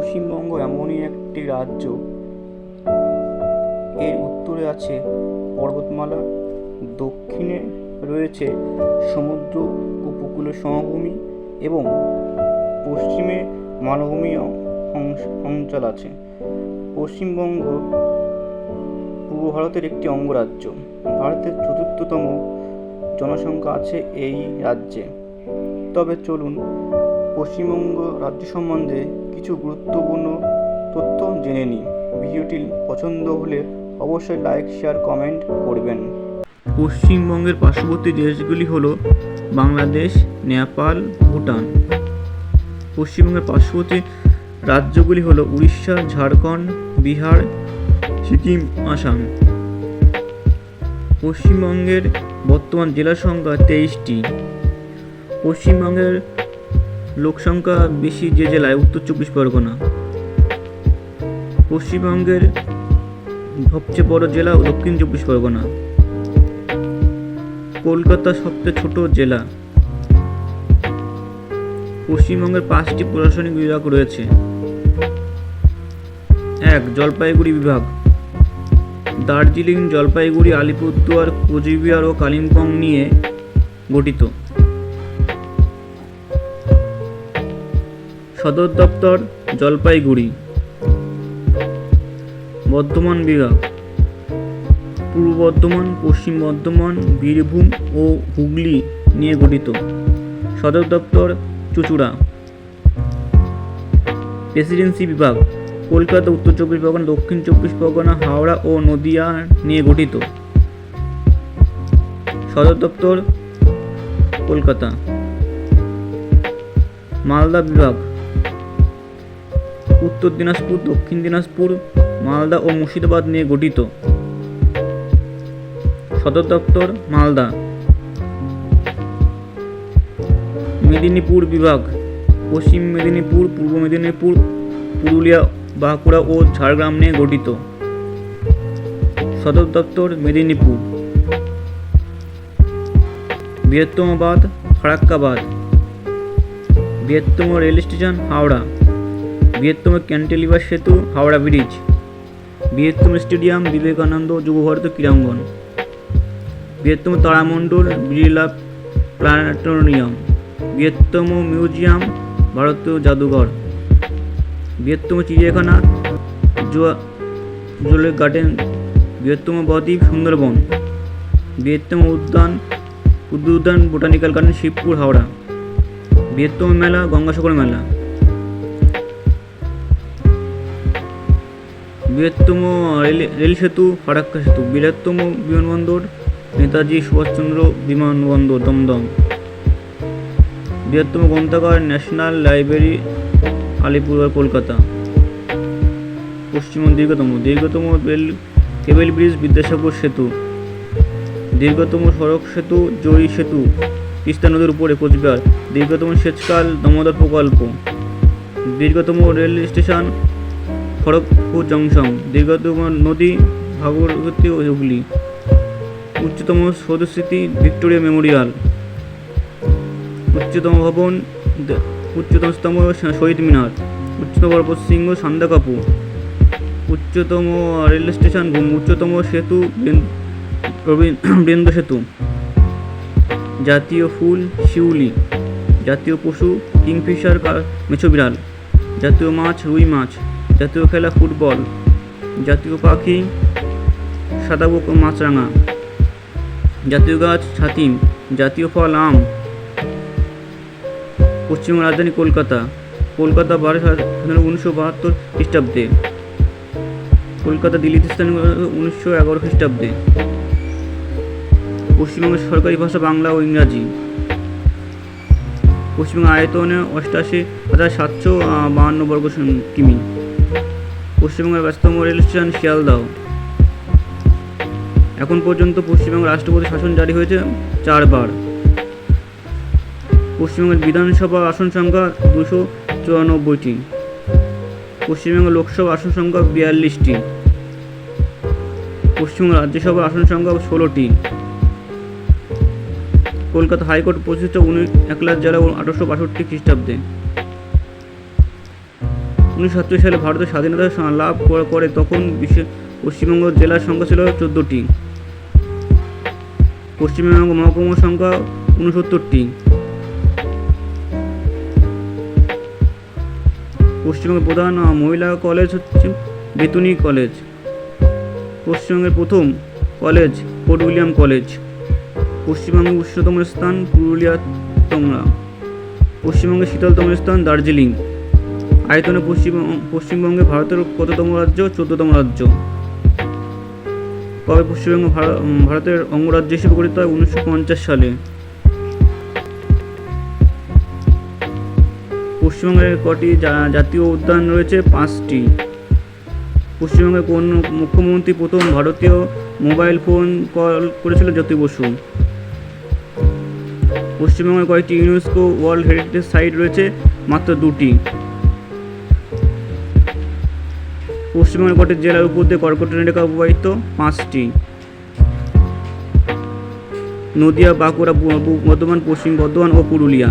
পশ্চিমবঙ্গ এমনই একটি রাজ্য। এর উত্তরে আছে পর্বতমালা, দক্ষিণে রয়েছে সমুদ্র উপকূলের সমভূমি এবং পশ্চিমে মালভূমি অঞ্চল আছে। পশ্চিমবঙ্গ পূর্ব ভারতের একটি অঙ্গরাজ্য। ভারতের চতুর্থতম জনসংখ্যা আছে এই রাজ্যে। তবে চলুন পশ্চিমবঙ্গ রাজ্য সম্বন্ধে কিছু গুরুত্বপূর্ণ তথ্য জেনে নিই ভিডিওটি পছন্দ হলে অবশ্যই লাইক, শেয়ার, কমেন্ট করবেন। পশ্চিমবঙ্গের পার্শ্ববর্তী দেশগুলি হল বাংলাদেশ, নেপাল, ভুটান। পশ্চিমবঙ্গের পার্শ্ববর্তী রাজ্যগুলি হল উড়িষ্যা, ঝাড়খণ্ড, বিহার, সিকিম, আসাম। পশ্চিমবঙ্গের বর্তমান জেলা সংখ্যা তেইশটি। পশ্চিমবঙ্গের লোকসংখ্যা বেশি যে জেলায়, উত্তর চব্বিশ পরগনা। পশ্চিমবঙ্গের সবচেয়ে বড় জেলা দক্ষিণ চব্বিশ পরগনা। কলকাতা সবচেয়ে ছোট জেলা। পশ্চিমবঙ্গের পাঁচটি প্রশাসনিক বিভাগ রয়েছে। এক, জলপাইগুড়ি বিভাগ। দার্জিলিং, জলপাইগুড়ি, আলিপুরদুয়ার, কোচবিহার ও কালিম্পং নিয়ে গঠিত। সদর দপ্তর জলপাইগুড়ি। বর্ধমান বিভাগ। পূর্ব বর্ধমান, পশ্চিম বর্ধমান, বীরভূম ও হুগলি নিয়ে গঠিত। সদর দপ্তর চুচুড়া। প্রেসিডেন্সি বিভাগ। কলকাতা, উত্তর চব্বিশ পরগনা, দক্ষিণ চব্বিশ পরগনা, হাওড়া ও নদিয়া নিয়ে গঠিত। সদর দপ্তর কলকাতা। মালদা বিভাগ। উত্তর দিনাজপুর, দক্ষিণ দিনাজপুর, মালদা ও মুর্শিদাবাদ নিয়ে গঠিত। সদর দপ্তর মালদা। মেদিনীপুর বিভাগ। পশ্চিম মেদিনীপুর, পূর্ব মেদিনীপুর, পুরুলিয়া, বাঁকুড়া ও ঝাড়গ্রাম নিয়ে গঠিত। সদর দপ্তর মেদিনীপুর। বৃহত্তম ফারাক্কাবাদ। বৃহত্তম রেল স্টেশন হাওড়া। বৃহত্তম ক্যান্টিলিভার সেতু, হাওড়া ব্রিজ। বৃহত্তম স্টেডিয়াম, বিবেকানন্দ যুবভারত ক্রীড়াঙ্গন। বৃহত্তম তারামণ্ডল, বিড়লা প্ল্যানেটোরিয়াম। বৃহত্তম মিউজিয়াম, ভারতীয় জাদুঘর। বৃহত্তম চিড়িয়াখানা জুয়েল গার্ডেন। বৃহত্তম বদ্বীপ, সুন্দরবন। বৃহত্তম উদ্যান উদ্যান বোটানিক্যাল গার্ডেন, শিবপুর, হাওড়া। বৃহত্তম মেলা, গঙ্গাসাগর মেলা। বৃহত্তম রেল রেল সেতু, ফারাক্কা সেতু, বৃহত্তম বিমানবন্দর, নেতাজি সুভাষচন্দ্র বিমানবন্দর, দমদম। বৃহত্তম গ্রন্থাগার, ন্যাশনাল লাইব্রেরি আলিপুরদুয়ার কলকাতা। পশ্চিমবঙ্গ দীর্ঘতম দীর্ঘতম রেল, কেবল ব্রিজ, বিদ্যাসাগর সেতু। দীর্ঘতম সড়ক সেতু জয়ী সেতু, তিস্তা নদীর উপরে কোচবিহার। দীর্ঘতম সেচকাল, দামোদর প্রকল্প। দীর্ঘতম রেল স্টেশন খড়গপুর জংশন দীর্ঘতম নদী ভাগীরথী ও হুগলি। উচ্চতম সৌধস্মৃতি ভিক্টোরিয়া মেমোরিয়াল। উচ্চতম ভবন উচ্চতম শহীদ মিনার। উচ্চতম পর্বত শৃঙ্গ সান্দাকাপু। উচ্চতম রেল স্টেশন, উচ্চতম সেতু বৃন্দ সেতু। জাতীয় ফুল, শিউলি। জাতীয় পশু, কিংফিশার মেছো বিড়াল। জাতীয় মাছ, রুই মাছ। জাতীয় খেলা ফুটবল, জাতীয় পাখি সাদাবুক মাছরাঙা, জাতীয় গাছ, ছাতিম, জাতীয় ফল, আম পশ্চিমবঙ্গ রাজধানী কলকাতা কলকাতা বারো স্বাধীনতা উনিশশো বাহাত্তর খ্রিস্টাব্দে, কলকাতা দিল্লিতে স্থান উনিশশো এগারো খ্রিস্টাব্দে, পশ্চিমবঙ্গের সরকারি ভাষা বাংলা ও ইংরাজি পশ্চিমবঙ্গ আয়তনে অষ্টাশি হাজার সাতশো বাহান্ন বর্গ কিমি। পশ্চিমবঙ্গের ব্যস্ততম রেল স্টেশন শিয়ালদাহ। এখন পর্যন্ত পশ্চিমবঙ্গ রাষ্ট্রপতি শাসন জারি হয়েছে চারবার। পশ্চিমবঙ্গের বিধানসভা আসন সংখ্যা দুশো চুরানব্বইটি। পশ্চিমবঙ্গ লোকসভা আসন সংখ্যা বিয়াল্লিশটি। পশ্চিমবঙ্গ রাজ্যসভা আসন সংখ্যা ষোলোটি। কলকাতা হাইকোর্ট প্রতিষ্ঠা উনিশ একলাখ জেলা আঠারোশো বাষট্টি খ্রিস্টাব্দে। উনিশশো সাতচল্লিশ সালে ভারতের স্বাধীনতা লাভ করে তখন বিশ্ব পশ্চিমবঙ্গ জেলার সংখ্যা ছিল চোদ্দোটি। পশ্চিমবঙ্গ মহকুমার সংখ্যা উনসত্তরটি পশ্চিমবঙ্গের প্রধান মহিলা কলেজ হচ্ছে বেতুনি কলেজ। পশ্চিমবঙ্গের প্রথম কলেজ ফোর্ট উইলিয়াম কলেজ। পশ্চিমবঙ্গের উচ্চতম স্থান পুরুলিয়া তোমরা। পশ্চিমবঙ্গের শীতলতম স্থান দার্জিলিং। আয়তনে পশ্চিম পশ্চিমবঙ্গে ভারতের কততম রাজ্য, চোদ্দতম রাজ্য? কবে পশ্চিমবঙ্গ ভার- ভারতের অঙ্গরাজ্য হিসেবে গঠিত হয়? উনিশশো পঞ্চাশ সালে। পশ্চিমবঙ্গের কটি জাতীয় উদ্যান রয়েছে? পাঁচটি। পশ্চিমবঙ্গের কোন মুখ্যমন্ত্রী প্রথম ভারতীয় মোবাইল ফোন কল করেছিল? জ্যোতি বসু। পশ্চিমবঙ্গের কয়েকটি ইউনেস্কো ওয়ার্ল্ড হেরিটেজ সাইট রয়েছে, মাত্র দুটি। পশ্চিমবঙ্গের কটি জেলার উপর দিয়ে কর্কট রেখা প্রবাহিত পাঁচটি। নদিয়া, বাঁকুড়া, বর্ধমান, পশ্চিম বর্ধমান ও পুরুলিয়া।